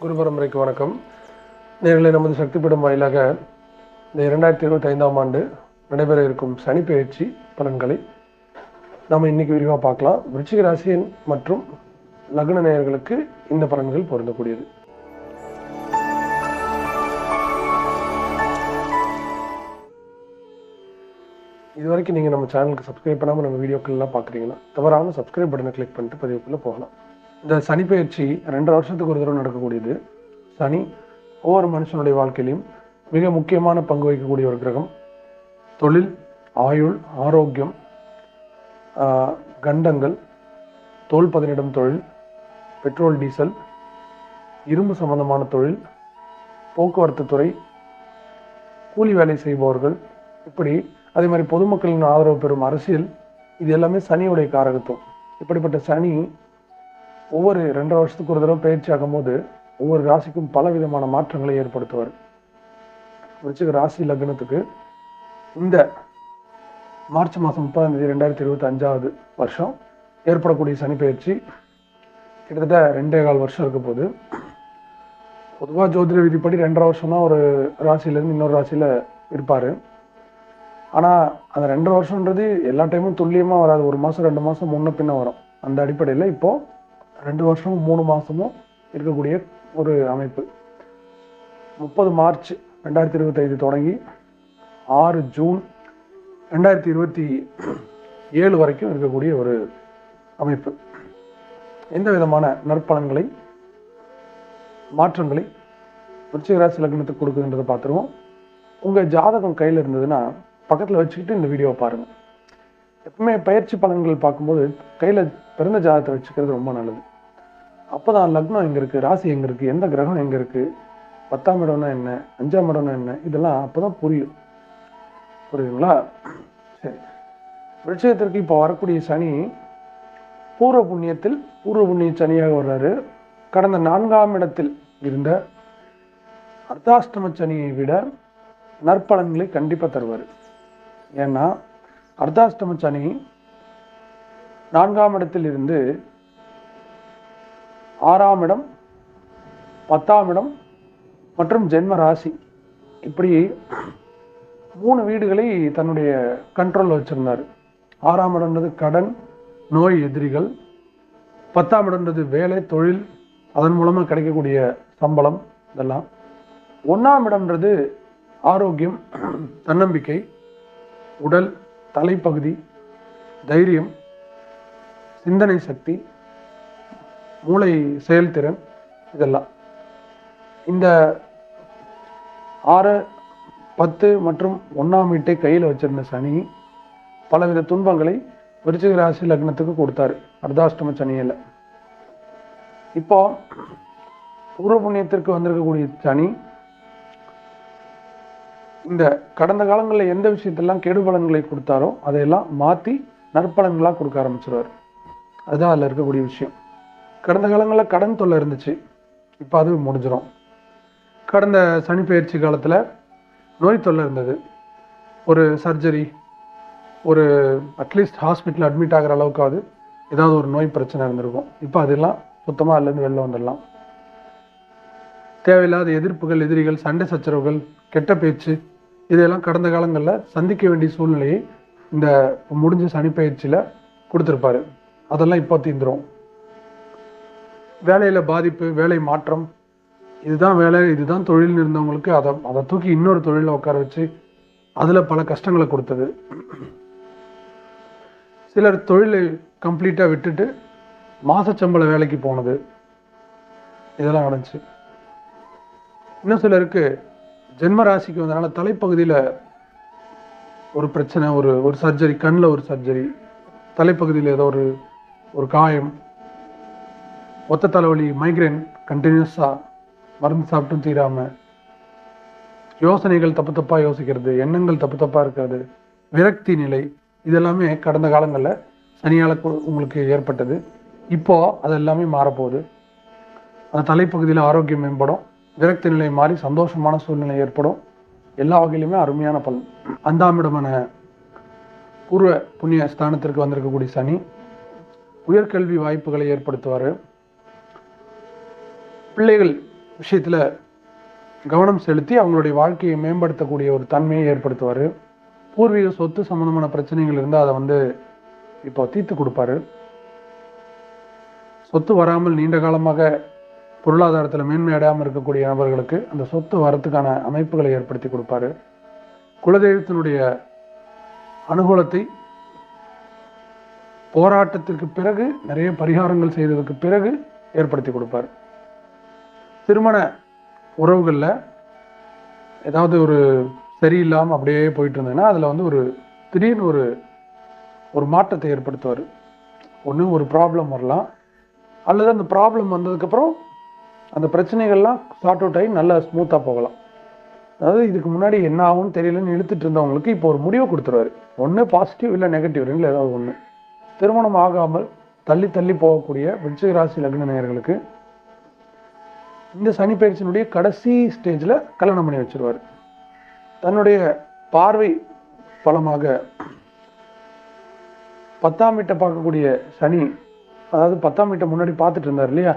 குரு பரம்பரைக்கு வணக்கம். நேர்களை நமது சக்தி பீடம் வாயிலாக இந்த இரண்டாயிரத்தி இருபத்தி ஐந்தாம் ஆண்டு நடைபெற இருக்கும் சனி பயிற்சி பலன்களை நாம் இன்னைக்கு விரிவாக பார்க்கலாம். விருச்சிக ராசியன் மற்றும் லக்ன நேயர்களுக்கு இந்த பலன்கள் பொருந்தக்கூடியது. இது வரைக்கும் நீங்கள் நம்ம சேனலுக்கு சப்ஸ்கிரைப் பண்ணாமல் நம்ம வீடியோக்கள்லாம் பார்க்குறீங்கன்னா தவறாமல் சப்ஸ்கிரைப் பட்டனை கிளிக் பண்ணிட்டு பதிவுக்குள்ளே போகலாம். இந்த சனி பயிற்சி ரெண்டு வருஷத்துக்கு ஒரு தடவை நடக்கக்கூடியது. சனி ஒவ்வொரு மனுஷனுடைய வாழ்க்கையிலையும் மிக முக்கியமான பங்கு வகிக்கக்கூடிய ஒரு கிரகம். தொழில் ஆயுள் ஆரோக்கியம் கண்டங்கள் தோல் பதனிடும் தொழில் பெட்ரோல் டீசல் இரும்பு சம்பந்தமான தொழில் போக்குவரத்து துறை கூலி வேலை செய்பவர்கள் இப்படி அதே மாதிரி பொதுமக்களின் ஆதரவு பெறும் அரசியல் இது எல்லாமே சனியுடைய காரகத்துவம். இப்படிப்பட்ட சனி ஒவ்வொரு ரெண்டரை வருஷத்துக்கு ஒரு தடவை பயிற்சி ஆகும்போது ஒவ்வொரு ராசிக்கும் பல விதமான மாற்றங்களை ஏற்படுத்துவார். விருச்சிக ராசி லக்னத்துக்கு இந்த மார்ச் மாதம் முப்பதாம் தேதி ரெண்டாயிரத்தி இருபத்தி அஞ்சாவது வருஷம் ஏற்படக்கூடிய சனி பயிற்சி கிட்டத்தட்ட ரெண்டே கால் வருஷம் இருக்க போது பொதுவாக ஜோதிட விதிப்படி ரெண்டரை வருஷம் தான் ஒரு ராசியிலேருந்து இன்னொரு ராசியில் இருப்பார். ஆனால் அந்த ரெண்டரை வருஷன்றது எல்லா டைமும் துல்லியமாக வராது. ஒரு மாதம் ரெண்டு மாதம் முன்ன பின்ன வரும். அந்த அடிப்படையில் இப்போது ரெண்டு வருஷமும் மூணு மாதமும் இருக்கக்கூடிய ஒரு அமைப்பு. முப்பது மார்ச் ரெண்டாயிரத்தி இருபத்தைந்து தொடங்கி ஆறு ஜூன் ரெண்டாயிரத்தி இருபத்தி ஏழு வரைக்கும் இருக்கக்கூடிய ஒரு அமைப்பு. எந்த விதமான நற்பலன்களை மாற்றங்களை விருச்சிகராசி லக்னத்துக்கு கொடுக்குதுன்றதை பார்த்துருவோம். உங்கள் ஜாதகம் கையில் இருந்ததுன்னா பக்கத்தில் வச்சுக்கிட்டு இந்த வீடியோவை பாருங்கள் எப்பவுமே பயிற்சி பலன்கள் பார்க்கும்போது கையில் பிறந்த ஜாதகத்தை வச்சுக்கிறது ரொம்ப நல்லது. அப்போ தான் லக்னம் எங்கே இருக்குது ராசி எங்கே இருக்குது எந்த கிரகம் எங்கே இருக்குது பத்தாம் இடம்னா என்ன அஞ்சாம் இடம்னா என்ன இதெல்லாம் அப்போ தான் புரியும். புரியுதுங்களா? சரி. விஷயத்திற்கு இப்போ வரக்கூடிய சனி பூர்வ புண்ணியத்தில் பூர்வ புண்ணிய சனியாக வர்றாரு. கடந்த நான்காம் இடத்தில் இருந்த அர்த்தாஷ்டம சனியை விட நற்பலன்களை கண்டிப்பாக தருவார். ஏன்னா அர்த்தாஷ்டம சனி நான்காம் இடத்தில் இருந்து ஆறாம் இடம் பத்தாம் இடம் மற்றும் ஜென்ம ராசி. இப்படி மூணு வீடுகளை தன்னுடைய கண்ட்ரோலில் வச்சுருந்தார். ஆறாம் இடம்ன்றது கடன் நோய் எதிரிகள். பத்தாம் இடம்ன்றது வேலை தொழில் அதன் மூலமாக கிடைக்கக்கூடிய சம்பளம் இதெல்லாம். ஒன்றாம் இடம்ன்றது ஆரோக்கியம் தன்னம்பிக்கை உடல் தலைப்பகுதி தைரியம். சிந்தனை சக்தி மூளை செயல்திறன் இதெல்லாம். இந்த ஆறு பத்து மற்றும் ஒன்றாம் வீட்டை கையில் வச்சிருந்த சனி பலவித துன்பங்களை விருச்சிக ராசி லக்னத்துக்கு கொடுத்தாரு. அர்த்தாஷ்டம சனியில். இப்போ பூர்வ புண்ணியத்திற்கு வந்திருக்கக்கூடிய சனி இந்த கடந்த காலங்களில் எந்த விஷயத்தெல்லாம் கெடுபலன்களை கொடுத்தாரோ அதையெல்லாம் மாற்றி நற்பலன்களாக கொடுக்க ஆரம்பிச்சிருவார். அதுதான் அதில் இருக்கக்கூடிய விஷயம். கடந்த காலங்களில் கடன் தொல்லை இருந்துச்சு. இப்போ அது முடிஞ்சிடும் கடந்த சனி பயிற்சி காலத்தில் நோய் தொல்லை இருந்தது. ஒரு சர்ஜரி ஒரு அட்லீஸ்ட் ஹாஸ்பிட்டல் அட்மிட் ஆகிற அளவுக்காவது ஏதாவது ஒரு நோய் பிரச்சனை இருந்திருக்கும். இப்போ அதெல்லாம் சுத்தமாக அதுலேருந்து வெளில வந்துடலாம். தேவையில்லாத எதிர்ப்புகள் எதிரிகள் சண்டை சச்சரவுகள் கெட்ட பேச்சு இதையெல்லாம் கடந்த காலங்களில் சந்திக்க வேண்டிய சூழ்நிலையை இந்த முடிஞ்ச சனி பயிற்சியில் கொடுத்துருப்பாரு. அதெல்லாம் இப்போ தீந்துடும் வேலையில் பாதிப்பு வேலை மாற்றம் இதுதான் வேலை இதுதான் தொழில்னு இருந்தவங்களுக்கு அதை அதை தூக்கி இன்னொரு தொழிலில் உட்கார வச்சு அதில் பல கஷ்டங்களை கொடுத்தது. சிலர் தொழிலை கம்ப்ளீட்டாக விட்டுட்டு மாதச்சம்பள வேலைக்கு போனது. இதெல்லாம் நடந்துச்சு. இன்னும் சிலருக்கு ஜென்ம ராசிக்கு வந்தனால தலைப்பகுதியில் ஒரு பிரச்சனை ஒரு ஒரு சர்ஜரி கண்ணில் ஒரு சர்ஜரி தலைப்பகுதியில் ஏதோ ஒரு ஒரு காயம் ஒத்த தலைவலி மைக்ரைன் கண்டினியூஸாக மருந்து சாப்பிட்டும் தீராமல் யோசனைகள் தப்பு தப்பாக யோசிக்கிறது எண்ணங்கள் தப்பு தப்பாக இருக்கிறது விரக்தி நிலை இதெல்லாமே கடந்த காலங்களில் சனியால் கு- உங்களுக்கு ஏற்பட்டது. இப்போது அது எல்லாமே மாறப்போகுது. அந்த தலைப்பகுதியில் ஆரோக்கியம் மேம்படும் விரக்தி நிலை மாறி சந்தோஷமான சூழ்நிலை ஏற்படும். எல்லா வகையிலுமே அருமையான பலன். அந்தாமிடமான பூர்வ புண்ணிய ஸ்தானத்திற்கு வந்திருக்கக்கூடிய சனி உயர்கல்வி வாய்ப்புகளை ஏற்படுத்துவார். பிள்ளைகள் விஷயத்தில் கவனம் செலுத்தி அவங்களுடைய வாழ்க்கையை மேம்படுத்தக்கூடிய ஒரு தன்மையை ஏற்படுத்துவார். பூர்வீக சொத்து சம்பந்தமான பிரச்சனைகள் இருந்தால் அதை வந்து இப்போ தீர்த்து கொடுப்பாரு. சொத்து வராமல் நீண்ட காலமாக பொருளாதாரத்தில் மேன்மை அடையாமல் இருக்கக்கூடிய நபர்களுக்கு அந்த சொத்து வரத்துக்கான அமைப்புகளை ஏற்படுத்தி கொடுப்பாரு. குலதெய்வத்தினுடைய அனுகூலத்தை போராட்டத்திற்கு பிறகு நிறைய பரிகாரங்கள் செய்ததுக்கு பிறகு ஏற்படுத்தி கொடுப்பார். திருமண உறவுகளில் ஏதாவது ஒரு சரியில்லாமல் அப்படியே போயிட்டு இருந்ததுன்னா அதில் வந்து ஒரு திடீர்னு ஒரு ஒரு மாற்றத்தை ஏற்படுத்துவார். ஒன்று ஒரு ப்ராப்ளம் வரலாம். அல்லது அந்த ப்ராப்ளம் வந்ததுக்கப்புறம் அந்த பிரச்சனைகள்லாம் சார்ட் அவுட் ஆகி நல்லா ஸ்மூத்தாக போகலாம். அதாவது இதுக்கு முன்னாடி என்ன ஆகும்னு தெரியலன்னு இழுத்துட்டு இருந்தவங்களுக்கு இப்போ ஒரு முடிவு கொடுத்துருவாரு. ஒன்று பாசிட்டிவ் இல்லை நெகட்டிவ் ரெண்டில் ஏதாவது ஒன்று திருமணம் ஆகாமல் தள்ளி தள்ளி போகக்கூடிய விருச்சிக ராசி லக்ன நேயர்களுக்கு இந்த சனி பயிற்சியினுடைய கடைசி ஸ்டேஜில் கல்யாணம் பண்ணி வச்சிருவார். தன்னுடைய பார்வை பலமாக பத்தாம் வீட்டை பார்க்கக்கூடிய சனி அதாவது பத்தாம் வீட்டை முன்னாடி பார்த்துட்டு இருந்தார் இல்லையா?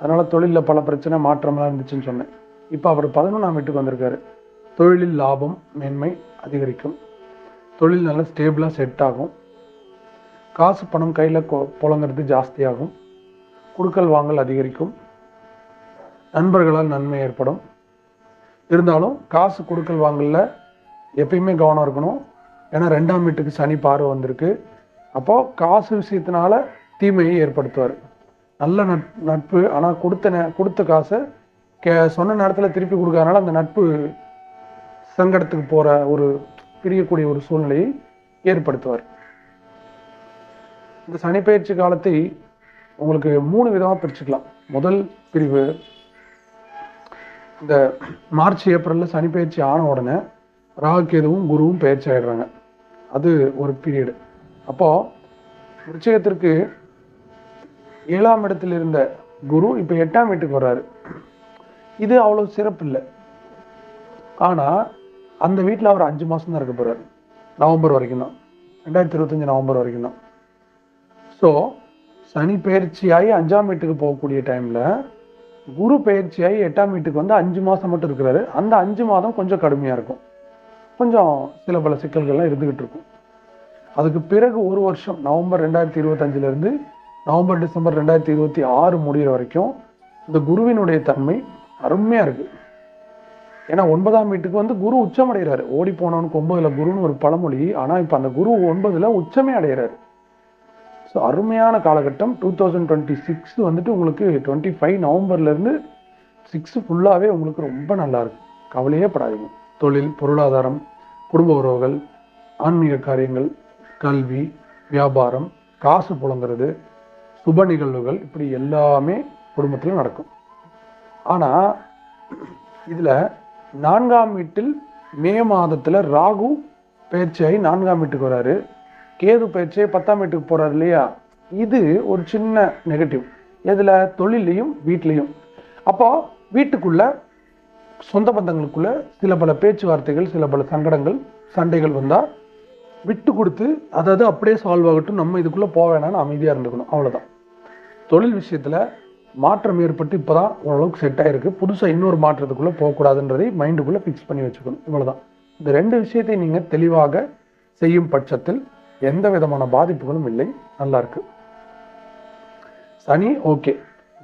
அதனால் தொழிலில் பல பிரச்சனை மாற்றம்லாம் இருந்துச்சுன்னு சொன்னேன். இப்போ அவர் பதினொன்றாம் வீட்டுக்கு வந்திருக்காரு. தொழிலில் லாபம் மேன்மை அதிகரிக்கும். தொழில் நல்லா ஸ்டேபிளாக செட் ஆகும். காசு பணம் கையில் புழங்குறது ஜாஸ்தியாகும். கொடுக்கல் வாங்கல் அதிகரிக்கும். நண்பர்களால் நன்மை ஏற்படும். இருந்தாலும் காசு கொடுக்கல் வாங்கலில் எப்பயுமே கவனம் இருக்கணும். ஏன்னா ரெண்டாம் வீட்டுக்கு சனி பார்வை வந்திருக்கு. அப்போது காசு விஷயத்தினால தீமையை ஏற்படுத்துவார். நல்ல நட் நட்பு ஆனால் கொடுத்த நே கொடுத்த காசை கே சொன்ன நேரத்தில் திருப்பி கொடுக்கறதுனால அந்த நட்பு சங்கடத்துக்கு போகிற ஒரு பிரியக்கூடிய ஒரு சூழ்நிலையை ஏற்படுத்துவார். இந்த சனிப்பெயர்ச்சி காலத்தை உங்களுக்கு மூணு விதமாக பிரிச்சுக்கலாம். முதல் பிரிவு இந்த மார்ச் ஏப்ரலில் சனி பயிற்சி ஆன உடனே ராகுகேதுவும் குருவும் பயிற்சி ஆயிடுறாங்க. அது ஒரு பீரியடு அப்போது நிச்சயத்திற்கு ஏழாம் இடத்தில் இருந்த குரு இப்போ எட்டாம் வீட்டுக்கு வர்றாரு. இது அவ்வளோ சிறப்பு இல்லை. ஆனால் அந்த வீட்டில் அவர் அஞ்சு மாதம் தான் இருக்க போகிறார் நவம்பர் வரைக்கும் தான் ரெண்டாயிரத்தி இருபத்தஞ்சி நவம்பர் வரைக்கும் தான் ஸோ சனி பயிற்சியாகி அஞ்சாம் வீட்டுக்கு போகக்கூடிய டைமில் குரு பயிற்சியாகி எட்டாம் வீட்டுக்கு வந்து அஞ்சு மாதம் மட்டும் இருக்கிறாரு. அந்த அஞ்சு மாதம் கொஞ்சம் கடுமையாக இருக்கும். கொஞ்சம் சில பல சிக்கல்கள்லாம் இருந்துக்கிட்டு இருக்கும். அதுக்கு பிறகு ஒரு வருஷம் நவம்பர் ரெண்டாயிரத்தி இருபத்தஞ்சிலேருந்து நவம்பர் டிசம்பர் ரெண்டாயிரத்தி இருபத்தி ஆறு முடிகிற வரைக்கும் இந்த குருவினுடைய தன்மை அருமையாக இருக்குது ஏன்னா ஒன்பதாம் வீட்டுக்கு வந்து குரு உச்சம் அடைகிறாரு. ஓடி போனவனுக்கு ஒன்பதில் குருன்னு ஒரு பழமொழி. ஆனால் இப்போ அந்த குரு ஒன்பதில் உச்சமே அடைகிறாரு. ஸோ அருமையான காலகட்டம். டூ தௌசண்ட் டுவெண்ட்டி சிக்ஸ் வந்துட்டு உங்களுக்கு டுவெண்ட்டி ஃபைவ் நவம்பர்லேருந்து சிக்ஸ் ஃபுல்லாகவே உங்களுக்கு ரொம்ப நல்லாயிருக்கும் கவலையே படாதீங்க. தொழில் பொருளாதாரம் குடும்ப உறவுகள் ஆன்மீக காரியங்கள் கல்வி வியாபாரம் காசு புழங்குறது சுப நிகழ்வுகள் இப்படி எல்லாமே குடும்பத்தில் நடக்கும். ஆனால் இதில் நான்காம் வீட்டில் மே மாதத்தில் ராகு பயிற்சியாகி நான்காம் வீட்டுக்கு வராரு. கேது பயிற்சியே பத்தாம் வீட்டுக்கு போறாரு இல்லையா? இது ஒரு சின்ன நெகட்டிவ் எதுல? தொழிலையும் வீட்லேயும். அப்போ வீட்டுக்குள்ள சொந்த பந்தங்களுக்குள்ள சில பல பேச்சுவார்த்தைகள் சில பல சங்கடங்கள் சண்டைகள் வந்தா விட்டு கொடுத்து அதாவது அப்படியே சால்வ் ஆகட்டும் நம்ம இதுக்குள்ள போக வேணாம்னு அமைதியா இருந்துக்கணும். அவ்வளவுதான். தொழில் விஷயத்துல மாற்றம் ஏற்பட்டு இப்போதான் ஓரளவுக்கு செட் ஆயிருக்கு. புதுசாக இன்னொரு மாற்றத்துக்குள்ளே போகக்கூடாதுன்றதை மைண்டுக்குள்ளே ஃபிக்ஸ் பண்ணி வச்சுக்கணும். இவ்வளோதான் இந்த ரெண்டு விஷயத்தை நீங்கள் தெளிவாக செய்யும் பட்சத்தில் எந்த விதமான பாதிப்புகளும் இல்லை. நல்லா இருக்கு. சனி ஓகே.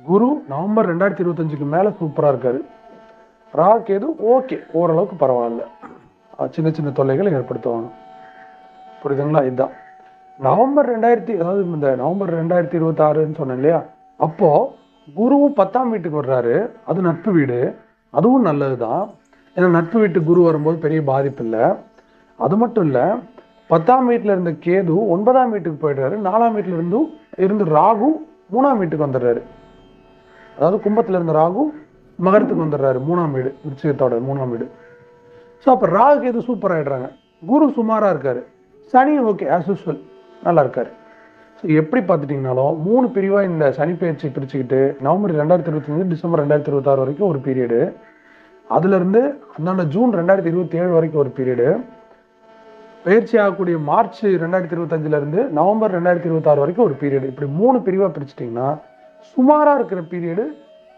குரு நவம்பர் ரெண்டாயிரத்தி இருபத்தஞ்சுக்கு மேலே சூப்பராக இருக்காரு. ராகேது ஓகே. ஓரளவுக்கு பரவாயில்ல. சின்ன சின்ன தொல்லைகளை ஏற்படுத்துவாங்க. புரியுதுங்களா? இதுதான் நவம்பர் ரெண்டாயிரத்தி அதாவது இந்த நவம்பர் ரெண்டாயிரத்தி இருபத்தாறுன்னு சொன்னேன் இல்லையா? அப்போ குருவும் பத்தாம் வீட்டுக்கு வர்றாரு. அது நட்பு வீடு. அதுவும் நல்லது தான் ஏன்னா நட்பு வீட்டு குரு வரும்போது பெரிய பாதிப்பு இல்லை. அது மட்டும் இல்லை பத்தாம் வீட்டில் இருந்த கேது ஒன்பதாம் வீட்டுக்கு போயிடுறாரு. நாலாம் வீட்டில் இருந்தும் இருந்து ராகு மூணாம் வீட்டுக்கு வந்துடுறாரு. அதாவது கும்பத்தில் இருந்த ராகு மகரத்துக்கு வந்துடுறாரு. மூணாம் வீடு விருச்சிகத்தோட மூணாம் வீடு. ஸோ அப்போ ராகு கேது சூப்பர் ஆகிடுறாங்க குரு சுமாராக இருக்கார். சனி ஓகே ஆஸ் யூஸ்வல் நல்லா இருக்கார். ஸோ எப்படி பார்த்துட்டிங்கனாலும் மூணு பிரிவாக இந்த சனி பயிற்சி பிரிச்சுக்கிட்டு நவம்பர் ரெண்டாயிரத்தி இருபத்தஞ்சு டிசம்பர் ரெண்டாயிரத்தி இருபத்தாறு வரைக்கும் ஒரு பீரியடு அதுலேருந்து அந்தாண்ட ஜூன் ரெண்டாயிரத்தி இருபத்தி ஏழு வரைக்கும் ஒரு பீரியடு பயிற்சி ஆகக்கூடிய மார்ச் ரெண்டாயிரத்தி இருபத்தஞ்சுல இருந்து நவம்பர் ரெண்டாயிரத்தி இருபத்தாறு வரைக்கும் ஒரு பீரியடு இப்படி மூணு பிரிவாக பிரிச்சிட்டிங்கன்னா சுமாராக இருக்கிற பீரியடு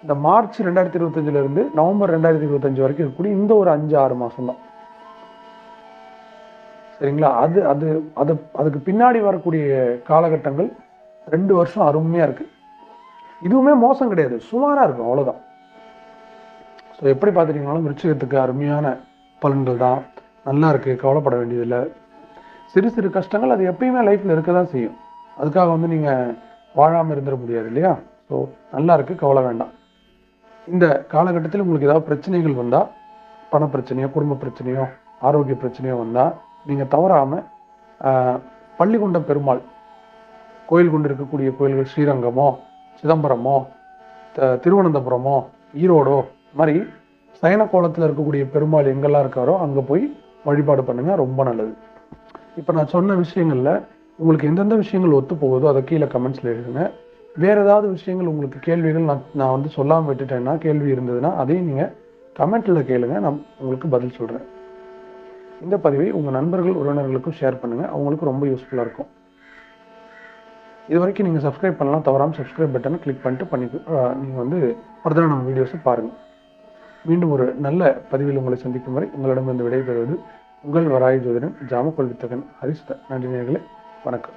இந்த மார்ச் ரெண்டாயிரத்தி இருபத்தஞ்சுல இருந்து நவம்பர் ரெண்டாயிரத்தி இருபத்தஞ்சு வரைக்கும் இருக்கக்கூடிய இந்த ஒரு அஞ்சு ஆறு மாதம் தான் சரிங்களா? அது அது அது அதுக்கு பின்னாடி வரக்கூடிய காலகட்டங்கள் ரெண்டு வருஷம் அருமையாக இருக்கு. இதுவுமே மோசம் கிடையாது. சுமாராக இருக்கும் அவ்வளோதான் ஸோ எப்படி பார்த்துட்டீங்கனாலும் விருச்சிகத்துக்கு அருமையான பலன்கள் தான். நல்லா இருக்குது கவலைப்பட வேண்டியதில்லை. சிறு சிறு கஷ்டங்கள் அது எப்பயுமே லைஃப்பில் இருக்க தான் செய்யும். அதுக்காக வந்து நீங்கள் வாழாமல் இருந்துட முடியாது இல்லையா? ஸோ நல்லா இருக்குது கவலை வேண்டாம். இந்த காலகட்டத்தில் உங்களுக்கு ஏதாவது பிரச்சனைகள் வந்தால் பண பிரச்சனையோ குடும்ப பிரச்சனையோ ஆரோக்கிய பிரச்சனையோ வந்தால் நீங்கள் தவறாமல் பள்ளிகொண்டம் பள்ளிகொண்ட பெருமாள் கோயில் கொண்டு இருக்கக்கூடிய கோயில்கள் ஸ்ரீரங்கமோ சிதம்பரமோ த- திருவனந்தபுரமோ ஈரோடோ இது மாதிரி சயன கோலத்தில் இருக்கக்கூடிய பெருமாள் எங்கெல்லாம் இருக்காரோ அங்கே போய் வழிபாடு பண்ணுங்க ரொம்ப நல்லது. இப்போ நான் சொன்ன விஷயங்கள்ல உங்களுக்கு எந்தெந்த விஷயங்கள் ஒத்து போகுதோ அதை கீழே கமெண்ட்ஸ்ல எழுதுங்க. வேற ஏதாவது விஷயங்கள் உங்களுக்கு கேள்விகள் நான் நான் வந்து சொல்லாமல் விட்டுட்டேன்னா கேள்வி இருந்ததுன்னா அதையும் நீங்கள் கமெண்ட்ல கேளுங்க நான் உங்களுக்கு பதில் சொல்கிறேன் இந்த பதிவை உங்கள் நண்பர்கள் உறவினர்களுக்கும் ஷேர் பண்ணுங்கள் அவங்களுக்கு ரொம்ப யூஸ்ஃபுல்லாக இருக்கும். இது வரைக்கும் நீங்கள் சப்ஸ்கிரைப் பண்ணலாம் தவறாமல் சப்ஸ்கிரைப் பட்டனை கிளிக் பண்ணிட்டு பண்ணி நீங்கள் வந்து ஃபர்தராக நம்ம வீடியோஸை பாருங்கள் மீண்டும் ஒரு நல்ல பதிவில் உங்களை சந்திக்கும் வரை உங்களிடமிருந்து விடைபெறுவது உங்கள் வராய் ஜோதிடன் ஜாமக்கொள் வித்தகன் ஹரிஸ்த நன்றி நேர்களை வணக்கம்.